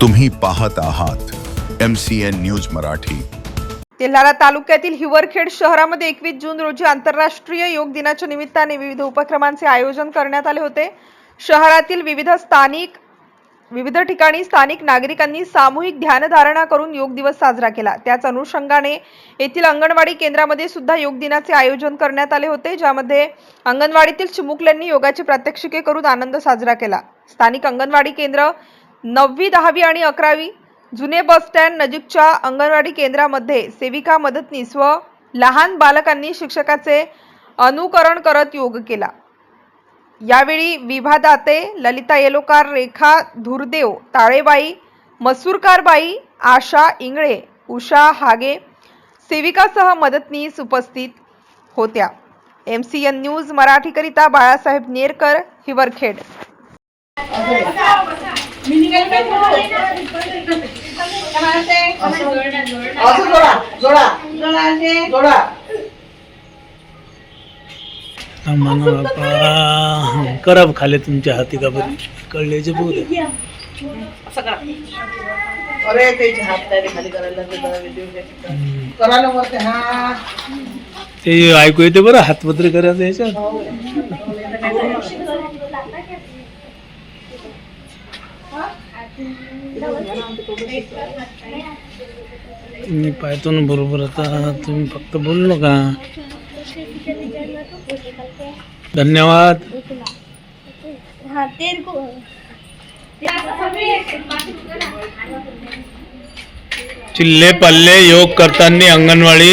तुम्ही पाहत आहात M C N news Marathi. Telhara तालुक्यातील हिवरखेड शहरामध्ये एकवीस जून रोजी आंतरराष्ट्रीय योग दिनाच्या निमित्ताने विविध उपक्रमांचे आयोजन करण्यात आले होते. शहरातील विविध स्थानिक विविध ठिकाणी स्थानिक नागरिकांनी सामूहिक ध्यानधारणा करून योग दिवस साजरा केला. त्याच अनुषंगाने येथील अंगणवाडी केंद्रामध्ये सुद्धा योग दिनाचे आयोजन करण्यात आले होते ज्यामध्ये अंगणवाडीतील चिमुकल्यांनी योगाची प्रात्यक्षिके करून आनंद साजरा केला. स्थानिक अंगणवाडी केंद्र नववी दहावी आणि अकरावी जुने बस स्टँड नजीकच्या अंगणवाडी केंद्रामध्ये सेविका मदतनीस व लहान बालकांनी शिक्षकाचे अनुकरण करत योग केला. यावेळी विभा दाते ललिता येलोकार रेखा धुरदेव ताळेबाई मसूरकारबाई आशा इंगळे उषा हागे सेविकासह मदतनीस उपस्थित होत्या. एम सी एन न्यूज मराठीकरिता बाळासाहेब नेरकर हिवरखेड. असं जोडा जोडा. जोडा म्हणा बापा कराब खाले तुमच्या हाती का बरी? कळल्याचे बोल असं करा. अरे त्याचे हात तयारी खाली करायला लागले? जरा video घ्या. करायला वरते हा. ते ऐकू येते बरं? हातपत्रे करायचं याच्यात? मी पाहतो ना बरोबर. आता तुम्ही फक्त बोलू नका. धन्यवाद. हाँ तेरे को चिल्ले पल्ले योग करताना अंगणवाडी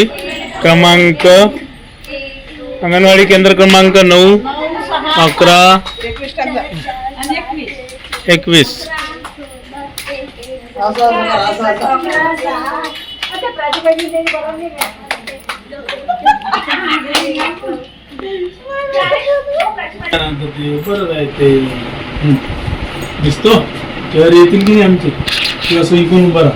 क्रमांक अंगणवाडी केंद्र क्रमांक नऊ अकरा एकवीस. बरं आहे ते दिसतो? चेहरे येतील की नाही आमचे? किंवा असं इकडून बरा